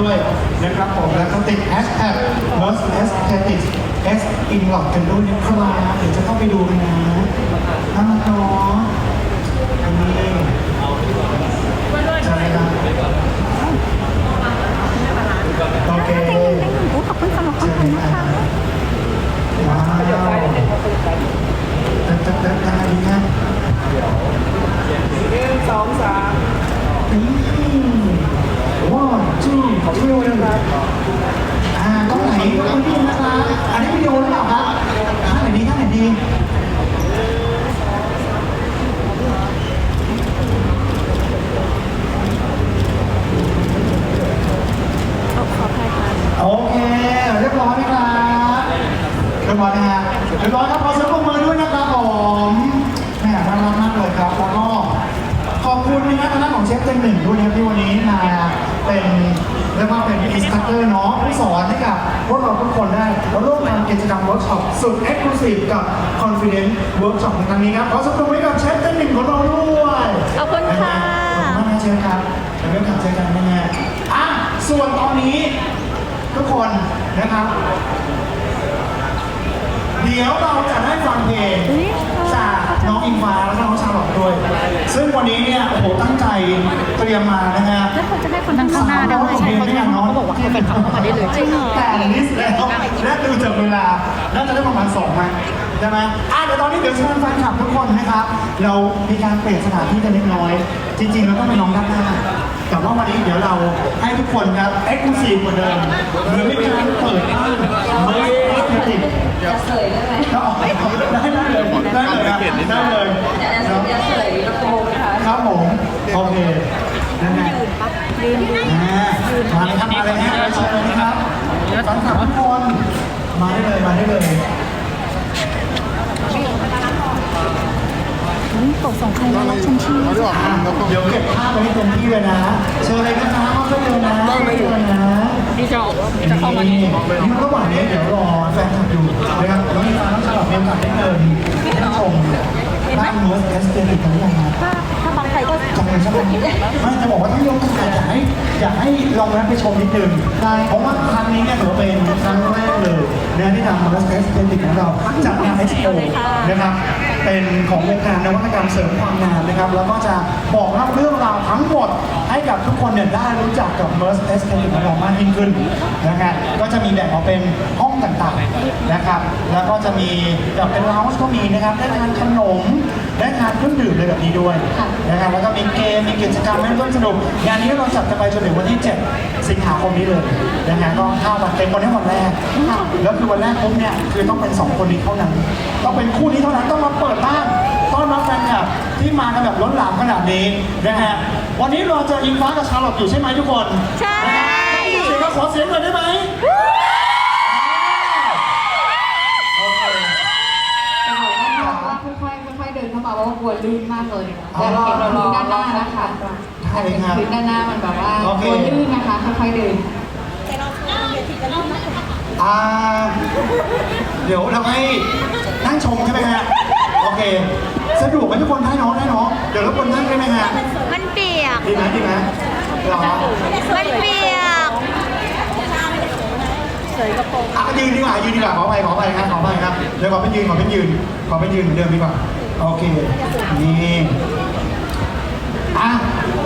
ด้วยนะครับผมแล้วก็ติด hashtag lost aesthetics s in l o c กันด้วยนะครับเดี๋ยวจะเข้าไปดูกันนะน่ารักเนาะอันนี้ใช่ครับโอเคโอ้ขอบคุณสำหรับคำถามนะคะว้าวจะจะจะทำอะไรดีครับหนึ่งสองสาม ว้าวจู้ขอบคุณนะครับ อ่ากล้องไหนกล้องนี้นะครับ อันนี้วิดีโอหรือเปล่าครับท่านไหนดีท่านไหนดี ขอขออภัยค่ะ โอเค เรียบร้อยไหมครับเรียบร้อยนะฮะเรียบร้อยครับขอเสียงปรบมือด้วยนะครับผมแหม่น่ารักมากเลยครับ แล้วก็ขอบคุณนะครับทางด้านของเชฟเต็งหนึ่งด้วยนะครับที่วันนี้มาเป็นเรียกว่าเป็นอินสตัคเตอร์เนาะผู้สอนให้กับ พวกเราทุกคนได้มาร่วมทำกิจกรรมเวิร์กช็อปสุดเอ็กซ์คลูซีฟกับ Confident Workshop ในครั้งนี้ครับขอสปรบมือให้กับเชฟเต็งหนึ่งของเราด้วยขอบคุณค่ะขอบคุณมากนะเชฟครับเดี๋ยวเริ่มขับเจอกันนะฮะอะส่วนตอนนี้ ทุกคนนะครับ เดี๋ยวเราจะได้ฟังเพลงอุ๊ยจาก น้องอิงฟ้าและน้องชาลอตด้วย ซึ่งวันนี้เนี่ยโอ้โหตั้งใจเตรียมมานะฮะแล้วเขาจะให้คนนั่งข้างหน้าได้ไหมใช่เขาเขาบอกว่าให้เป็นขับเข้ามาได้เลยจริงเหรอแต่ลิสต์แล้วและดูจากเวลาน่าจะได้ประมาณสองไหมใช่ไหมอะเดี๋ยวตอนนี้เดี๋ยวเชิญแฟนคลับทุกคนนะครับ เรามีการเปลี่ยนสถานที่กันเล็กน้อย จริงๆเราต้องไปน้องด้านหน้าแต่ว่าวันนี้เดี๋ยวเราให้ทุกคนครับเอ็กซ์คลูซีฟกว่าเดิมเหมือนเป็นการเปิดบ้านเมื่อเอ็กซ์คลูซีฟ จะเสยได้ไหมก็ออกได้ได้เลยได้เลยครับได้เลยเดี๋ยวจะจะเสยกระโปรงนะคะครับผมโอเคนั่นแหละอ่ามาเลยครับมาเลยฮะเชิญนะครับฟังขับทุกคนมาได้เลยมาได้เลยตกส่งใครมารับฉันทีอ่เดี๋ยวเก็บภาพไว้ต็มที่เลยนะ เชิญเลยนะครับมาได้เลยนะได้เลยนะ พี่จะออกจะเข้ามานี่นี่นี่ระหว่างนี้เดี๋ยวรอแฟนคลับอยู่นะครับแล้วมีฟ้าน้องฉลอดเมียกลับได้เลยท่านชมบ้านเมืองเอสเตติกกันหรือยังครับถ้าบางใครก็จังเลยใช่ไหมไม่จะบอกว่าถ้ายกโอกาอยากให้อยากให้ลองแวะไปชมนิดนึงเพราะว่าครั้งนี้เนี่ยถือว่าเป็นครั้งแรกเลยนะที่ทางมอเตอร์สเปซเทนติกของเราจัดงานเอ็กซ์โปนะครับ เป็นของวงการนวัตกรรมเสริมความงามนะครับ แล้วก็จะบอกเล่าเรื่องราวทั้งหมดให้กับทุกคนเนี่ยได้รู้จักกับ m e r c e s เ e t i c ของเรามากยิ่งขึ้นนะครับก็จะมีแบ่งออกเป็นห้องต่างๆนะครับ แล้วก็จะมีแบบเป็น lounge ก็มีนะครับได้ทานขนม ได้ทานเครื่องดื่มเลยแบบนี้ด้วยนะครับแล้วก็มีเกมมีกิจกรรมให้ร่วมสนุกงานนี้เราจัดกันไปจนถึงวันที่ 7 สิงหาคมนี้เลยนะฮะก็เข้าวันเต็มวันนี้วันแรก แล้วคือวันแรกปุ๊บเนี่ยคือต้องเป็น 2 คนนี้เท่านั้น ต้องเป็นคู่นี้เท่านั้นต้องมาเปิดบ้านต้อนรับแฟนคลับที่มากันแบบล้นหลามขนาดนี้นะฮะวันนี้เราเจออิงฟ้ากับชาร์ลอตอยู่ใช่ไหมทุกคนใช่ เสียงก็ขอเสียงหน่อยได้ไหมโอเค จะบอกว่าว่าค่อยๆค่ อยๆเดินเข้ามาว่าวัวลื่นมากเลยอยากเห็นพื้นด้านหน้านะคะอยากเห็นพื้นด้านหน้ามันแบบว่าวัวลื่นนะคะค่อยๆเดินอ่าเดี๋ยวเราให้นั่งชมใช่ไหมฮะโอเคสะดวกไหมทุกคนได้เนาะได้เนาะเดี๋ยวรบกวนนั่งได้ไหมฮะมันเปียกดีไหมดีไหมเหรอมันเปียกอะยืนดีกว่ายืนดีกว่าขอไปขอไปครับขอไปครับเดี๋ยวขอเป็นยืนขอเป็นยืนขอเป็นยืนเหมือนเดิมดีกว่า โอเค นี่อะ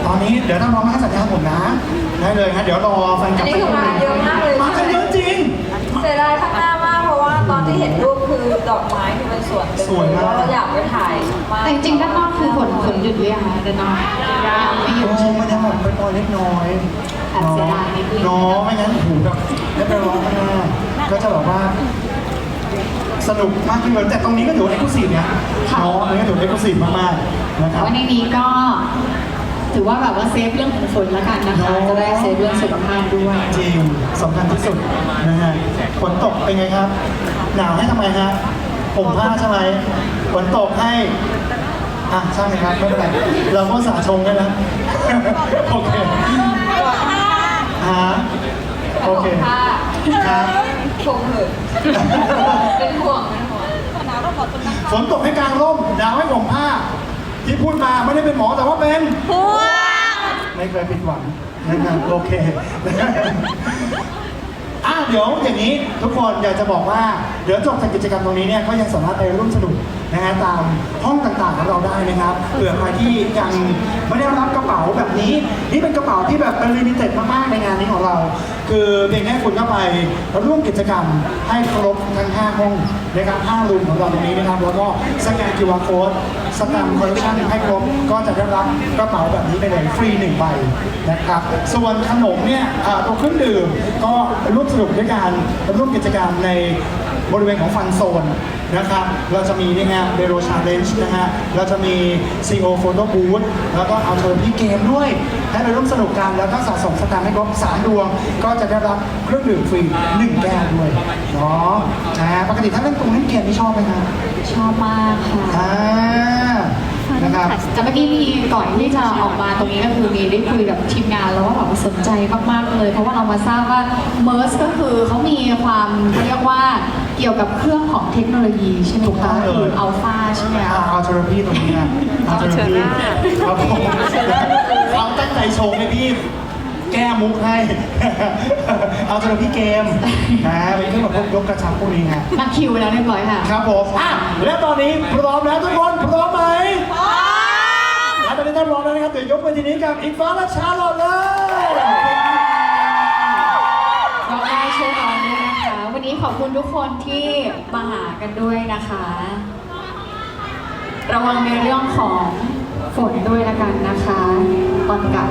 ตอนนี้เดี๋ยวต้องรอมาให้สัญญาณผมนะ ได้เลยฮะเดี๋ยวรอแฟนคลับอันนี้คือมาเยอะมากเลย มากันเยอะจริง เสียดายข้างหน้ามากเพราะว่าตอนที่เห็นรูปคือดอกไม้ที่เป็นสวนเต็มสวยมากแล้วเราอยากไปถ่ายมากแต่จริงๆด้านนอกคือฝนฝนหยุดหรือยังคะด้านนอกยังไม่หยุดจริงมันยังแบบเป็นตัวเล็กน้อยแอบเสียดายนิดนึง เนาะไม่งั้นหูแบบได้ไปร้องข้างหน้าก็จะแบบว่า สนุกมากขึ้นเลยแต่ตรงนี้ก็ถือว่าเอ็กซ์คลูซีฟเนี่ยเนาะอันนี้ก็ถือว่าเอ็กซ์คลูซีฟมากๆนะคแต่รับว่าในนี้ก็ ถือว่าแบบว่าเซฟเรื่องของฝนแล้วกันนะคะจะได้เซฟเรื่องสุขภาพด้วยจริงสำคัญที่สุดนะฮะฝนตกเป็นไงครับ หนาวให้ทำไมฮะผมผ้าใช่ไหมฝนตกให้อะใช่ไหมครับไม่เป็นไรเราก็สาชงกันนะ โอเคฮะโอเคผ้า ครับชมเถอะเป็นห่วงเป็นห่วงฝนตกให้กลางร่มหนาวให้ผมผ้า ที่พูดมาไม่ได้เป็นหมอแต่ว่าเป็นพวงไม่เคยผิดหวังนะครับโอเคอะเดี๋ยวอย่างนี้ทุกคนอยากจะบอกว่า เดี๋ยวจบจากกิจกรรมตรงนี้เนี่ยก็ยังสามารถไปร่วมสนุก นะฮะตามห้องต่างๆของเราได้นะครับเผื่อใครที่ยังไม่ได้รับกระเป๋าแบบนี้ นี่เป็นกระเป๋าที่แบบเป็นลิมิเต็ดมากๆในงานนี้ของเรา คือเพียงแค่คุณเข้าไปร่วมกิจกรรมให้ครบทั้ง 5 ห้องนะครับ5รูมของเราตรงนี้นะครับ แล้วก็สแกน QR code สแตมป์คอลเลคชันให้ครบก็จะได้รับกระเป๋าแบบนี้ไปเลยฟรีหนึ่งใบนะครับส่วนขนมเนี่ยตัวเครื่องดื่มก็ร่วมสนุกด้วยการร่วมกิจกรรมใน บริเวณของฟันโซนนะครับ เราจะมีนี่ฮะเดโรชาเลนจ์นะฮะ เราจะมี CO Photo Booth แล้วก็เอาเทอร์พี่เกมด้วย ให้ไปร่วมสนุกกัน แล้วก็สะสมสแตมป์ให้ครบ3ดวง ก็จะได้รับเครื่องดื่มฟรี 1 แก้วด้วยเนาะนะฮะปกติถ้าเล่นกรุงเล่นเกมนี่ชอบไหมครับชอบมากค่ะอ่า นะครับ แต่เมื่อกี้มีก่อนที่จะออกมาตรงนี้ก็คือมีได้คุยกับทีมงานแล้วว่าแบบว่าสนใจมากๆเลย เพราะว่าเรามาทราบว่า MERS ก็คือเขามีความเขาเรียกว่าเกี่ยวกับเครื่องของเทคโนโลยีใช่ไหมถูกต้คะองเลยคืออัลฟาใช่ไหมเอาคะเอาเทอราพีตรงนี้นะเอาเทอราพีครับผมเขาตั้งใจโชว์ให้พี่แก้มุกให้ เอาเทอราพีเกมนะเป็นเครื่องแบบพวกยกกระชับพวกนี้ฮะนักคิวไปแล้วเรียบร้อยค่ะ ครับผมอะและตอนนี้พร้อมแล้วทุกคนพร้อมไหมพร้อมและต อนนี้ท่านร้อนแล้วนะครับ เดี๋ยวยกไปทีนี้กับอิงฟ้าและชาลอตเลยก็ได้ช่วยน้องด้วยนะคะ วันนี้ขอบคุณทุกคนที่มาหากันด้วยนะคะ ระวังในเรื่องของฝนด้วยละกันนะคะ ตอนกลับ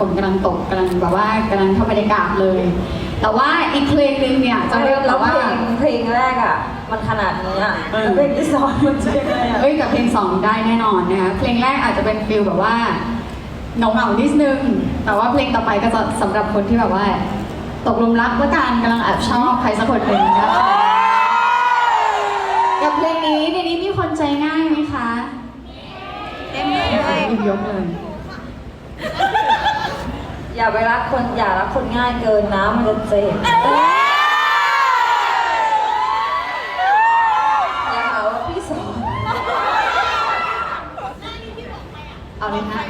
ฝนกำลังตกกำลังแบบว่ากำลังเข้าบรรยากาศเลย แต่ว่าอีกเพลงหนึงเนี่ยจะเรียกแล้แต่วว่า เพลงเพลงแรกอะ มันขนาดนี้อะแล้วเพลงที่สองมันจะยังไงอะ เอ้ยกับเพลงสองได้แน่นอนนะคะเพลงแรกอาจจะเป็นฟิลแบบว่าเหงาเหงาๆนิดนึง แต่ว่าเพลงต่อไปก็จะสำหรับคนที่แบบว่า ตกหลุมรักและการกำลังแอบชอบใครสักคนหนึ่งนะคะกับเพลงนี้ในนี้มีคนใจง่ายไหมคะเต็มเลยด้วยหยิบยกเลย อย่าไปรักคนอย่ารักคนง่ายเกินนะมันจะเจ็บอย่าหาว่าพี่สอนเอาเลยค่ะ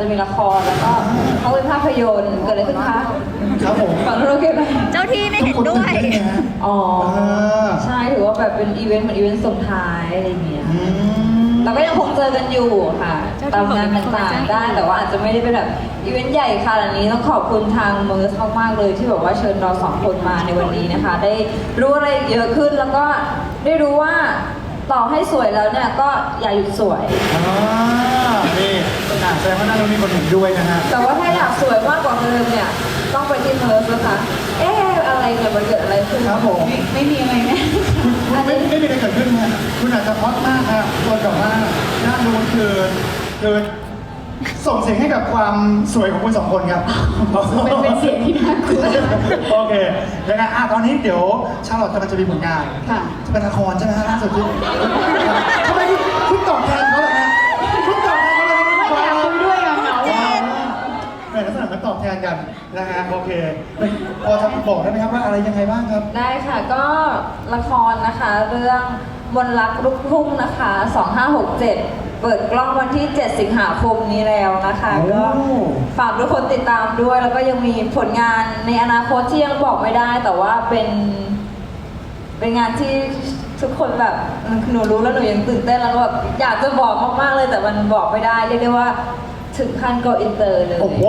จนกำลังจะมีละครแล้วก็เขาเป็นภาพยนตร์เกิดอะไรขึ้นคะครับผมฝั่งนู้นโอเคไหมเจ้าที่ไม่เห็นด้วยทุกคนตื่นเต้นนะฮะอ๋อาใช่ถือว่าแบบเป็นอีเวนต์เหมือนอีเวนต์ส่งท้ายอะไรอย่างเงี้ยอืมเราก็ยังคงเจอกันอยู่ค่ะตามงานต่างๆได้แต่ว่าอาจจะไม่ได้เป็นแบบอีเวนต์ใหญ่ขนาดนี้ต้องขอบคุณทางเมอร์สมากๆเลยที่แบบว่าเชิญเราสองคนมาในวันนี้นะคะ ได้รู้อะไรเยอะขึ้นแล้วก็ได้รู้ว่า ต่อให้สวยแล้วเนี่ยก็อย่าหยุดสวย อ่านี่อะแสดงว่าน่าจะมีคนเห็นด้วยนะฮะ แต่ว่าถ้าอยากสวยมากกว่าเดิมเนี่ยต้องไปที่เมอร์สนะคะ เอ๊ะอะไรเนี่ยมันเกิดอะไรขึ้น ครับผม ไม่ไม่มีอะไรแน่ คุณคุณไม่ไม่มีอะไรเกิดขึ้นนะคุณอาจจะฮอตมากครับตัวกับว่าด้านนู้นคือคือ ส่งเสียงให้กับความสวยของคุณสองคนครับ เป็นเป็นเสียงที่น่ากลัว โอเคนะฮะอะตอนนี้เดี๋ยวชาลอตกำลังจะมีผลงานค่ะ จะเป็นละครใช่ไหมฮะล่าสุดที่ทำไมคุณคุณตอบแทนเขาเลยฮะคุณตอบแทนเขาเลยไม่อยากคุยด้วยอะเหงาอะแหม่ลักษณะมันตอบแทนกันนะฮะโอเคพอจะบอกได้ไหมครับว่าอะไรยังไงบ้างครับ ได้ค่ะก็ละครนะคะ เรื่องมนต์รักลูกทุ่งนะคะ 2567 เปิดกล้องวันที่ 7 สิงหาคมนี้แล้วนะคะโอ้ ก็ฝากทุกคนติดตามด้วย แล้วก็ยังมีผลงานในอนาคตที่ยังบอกไม่ได้ แต่ว่าเป็น เป็นงานที่ทุกคนแบบหนูรู้แล้วหนูยังตื่นเต้นแล้วก็แบบอยากจะบอกมากๆเลย แต่มันบอกไม่ได้เรียกได้ว่าถึงขั้น go inter เลย โอ้โห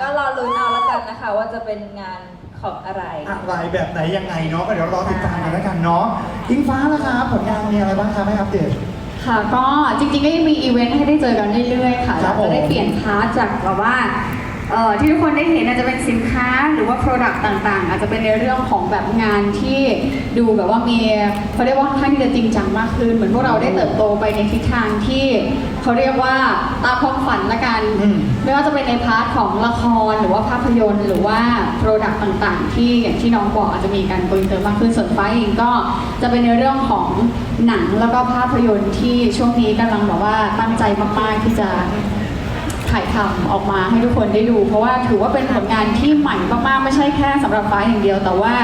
ก็รอลุ้นเอาแล้วกันนะคะ ว่าจะเป็นงานของอะไร อะไรแบบไหนยังไงเนาะก็เดี๋ยวรอติดตามกันแล้วกันเนาะอิงฟ้าล่ะครับผลงานมีอะไรบ้างครับให้อัปเดต ค่ะก็จริงๆก็ยังมีอีเวนต์ให้ได้เจอกันเรื่อยๆ ค่ะครับผม จะได้เปลี่ยนพาร์ทจากแบบว่า เอ่อที่ทุกคนได้เห็นอาจจะเป็นสินค้าหรือว่า Product ต่างๆ อาจจะเป็นในเรื่องของแบบงานที่ดูแบบว่ามีเขาเรียกว่าค่อนข้างที่จะจริงจังมากขึ้น เหมือนพวกเราได้เติบโตไปในทิศทางที่เขาเรียกว่าตามความฝันละกันอืม ไม่ว่าจะเป็นในพาร์ทของละครหรือว่าภาพยนตร์ หรือว่า Product ต่างๆ ที่อย่างที่น้องบอกอาจจะมีการโกอินเตอร์มากขึ้นส่วนฟ้าเองก็จะเป็นในเรื่องของหนังแล้วก็ภาพยนตร์ที่ช่วงนี้กำลังแบบว่าตั้งใจมากๆที่จะ ถ่ายทำออกมาให้ทุกคนได้ดู เพราะว่าถือว่าเป็นผลงานที่ใหม่มากๆ ไม่ใช่แค่สำหรับฟ้าอย่างเดียว แต่ว่า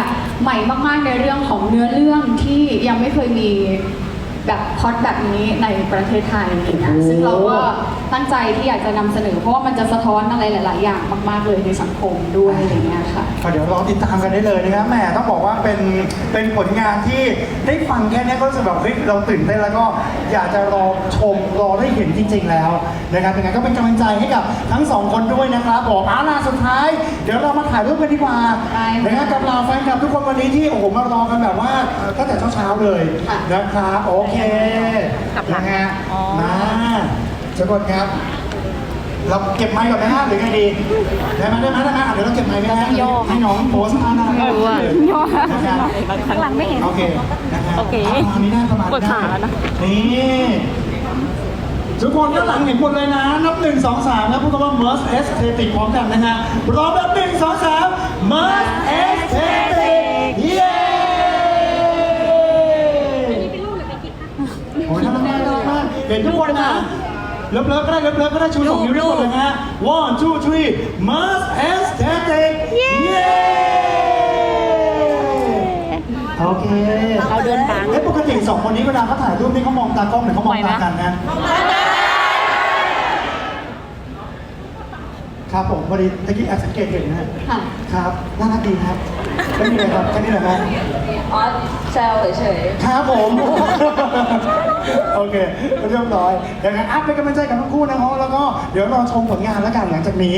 ใหม่มากๆในเรื่องของเนื้อเรื่องที่ยังไม่เคยมี แบบพล็อดแบบนี้ในประเทศไทยอะไรอย่างเงี้ยซึ่งเราก็ตั้งใจที่อยากจะนำเสนอ เพราะว่ามันจะสะท้อนอะไรหลาย ๆ อย่างมาก ๆ เลยในสังคมด้วยอะไรอย่างเงี้ยค่ะ ก็เดี๋ยวรอติดตามกันได้เลยนะครับแหมต้องบอกว่าเป็นเป็นผลงานที่ได้ฟังแค่นี้ก็รู้สึกแบบเฮ้ยเราตื่นเต้นแล้วก็อยากจะรอชมรอได้เห็นจริง ๆ แล้วนะครับยังไงก็เป็นกำลังใจให้กับทั้งสองคนด้วยนะครับบอกเอาล่ะสุดท้าย เดี๋ยวเรามาถ่ายรูปกันดีกว่าได้ค่ะนะครับกับเราแฟนคลับทุกคนวันนี้ที่โอ้โหมารอกันแบบว่าเอ่อตั้งแต่เช้าๆเลยค่ะ นะครับโอเคนะฮะมาทุกคนครับ เราเก็บไม้ก่อนไหมฮะหรือไงดีได้ไหมได้ไหมได้ไหมอะเดี๋ยวเราเก็บไม้ไหมฮะให้น้องโพสต์มาหน้าไม่รู้อะย่อข้างหลังไม่เห็น โอเคนะครับโอเคประมาณนี้ได้ประมาณปวดขานะ นี่ทุกคนด้านหลังเห็นหมดเลยนะ นับหนึ่งสองสามแล้วพูดคำว่า merge aesthetic พร้อมกันนะฮะพร้อมนับหนึ่งสองสาม merge aesthetic เย้โอ้ยน่ารักมากน่ารักมากเห็นทุกคนนะเลิฟเลิฟก็ได้เลิฟเลิฟก็ได้ชูสองนิ้วทุกคนเลยฮะ one two three must aesthetic เย้โอเคเราเดินทางเอ้ยปกติสองคนนี้เวลาเขาถ่ายรูปนี่เขามองตากล้องหรือเขามองตากันนะ ครับผมพอดีตะกี้แอบสังเกตเห็นนะค่ะครับน่ารักดีครับไม่มีอะไรครับแค่นี้แหละครับอ๋อแซวเฉยครับผม โอเคเรียบร้อยยังไงอัพเป็นกำลังใจกับทั้งคู่นะครับแล้วก็เดี๋ยวรอชมผลงานแล้วกันหลังจากนี้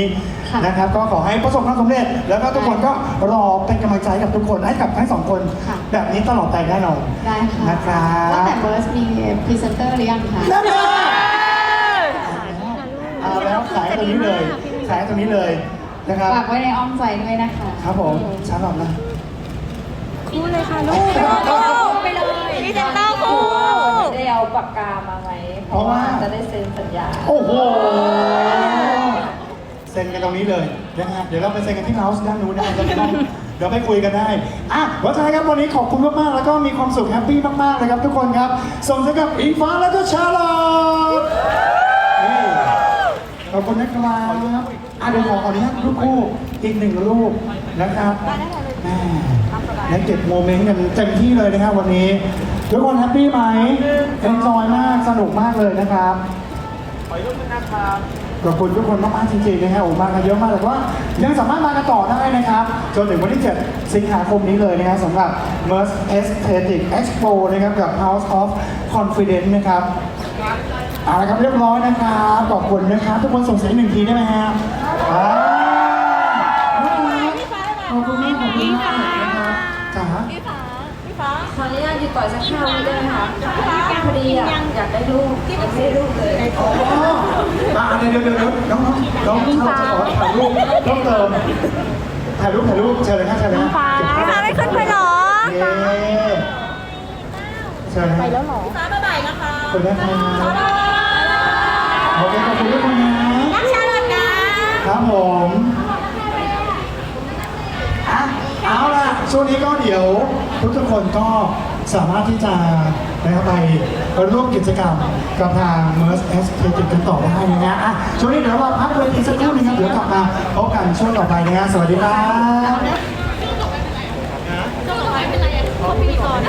ค่ะนะครับ ก็ขอให้ประสบความสำเร็จ แล้วก็ทุกคนก็รอเป็นกำลังใจกับทุกคนให้กับทั้งสองคนแบบนี้ตลอดไปแน่นอนได้ค่ะนะครับตั้งแต่เบิร์สมีพรีเซนเตอร์หรือยังคะนั่นเลยเอาแล้วขายตรงนี้เลยขายตรงนี้เลยนะครับ ฝากไว้ในอ้อมใจด้วยนะคะ ครับผมชาร์ลอตนะคู่เลยค่ะลูกคู่ ไปเลยพรีเซนเตอร์ๆคู่ได้เอาปากกามาไหมเพราะว่าจะได้เซ็นสัญญา โอ้โห เซ็นกันตรงนี้เลยนะฮะเดี๋ยวเราไปเซ็นกันที่เฮาส์ด้านนู้นนะเราไม่ต้องเดี๋ยวไปคุยกันได้อะเพราะฉะนั้นครับวันนี้ขอบคุณมาก ๆ แล้วก็มีความสุขแฮปปี้มากๆเลยครับทุกคนครับ ส่งให้กับอิงฟ้าแล้วก็ชาลอตนี่ขอบคุณนะครับอะเดี๋ยวขอขออนุญาตรูปคู่อีกหนึ่งรูปนะครับแม่ และเก็บโมเมนต์กันเต็มที่เลยนะครับวันนี้ทุกคนแฮปปี้ไหมเอ็นจอยมากสนุกมากเลยนะครับขออีกรูปหนึงนะครับขอบคุณทุกคนมากๆจริงๆนะครับโอ้มากันเยอะมากแต่ว่ายังสามารถมากันต่อได้นะครับจนถึงวันที่ 7 สิงหาคมนี้เลยนะครับสำหรับ MERS Aesthetic Expo นะครับกับ House of Confidence นะครับเอาละครับเรียบร้อยนะครับขอบคุณนะครับทุกคนส่งเสียงหนึ่งทีได้ไหมฮะอ่าขอบคุณมากขอบคุณมาก อนุญาตหยุดต่อยสักห้าวิได้ไหมคะพอดีอะอยากได้รูปยังไม่ได้รูปเลยอ๋ออะเดี๋ยวเดี๋ยวเดี๋ยวน้องน้องน้องเราจะขอถ่ายรูปเพิ่มเติมถ่ายรูปถ่ายรูปเชิญเลยครับเชิญเลยครับพี่ฟ้าไม่ขึ้นไปเหรอเย้เชิญไปแล้วหรอฟ้าบ๊ายบายนะคะขอบคุณนะครับโอเคขอบคุณทุกคนนะรักชาลอตนะครับผมอะเอาล่ะช่วงนี้ก็เดี๋ยวทุกทุกๆคนก็ สามารถที่จะนะครับไปร่วมกิจกรรมกับทาง MERS S เทกันต่อได้นะฮะอะช่วงนี้เดี๋ยวเราพักเวทีสักครู่นึงครับเดี๋ยวกลับมาพบกันช่วงต่อไปนะฮะสวัสดีครับ ก็ต่อไปเป็นไรอะเขาพิธีกร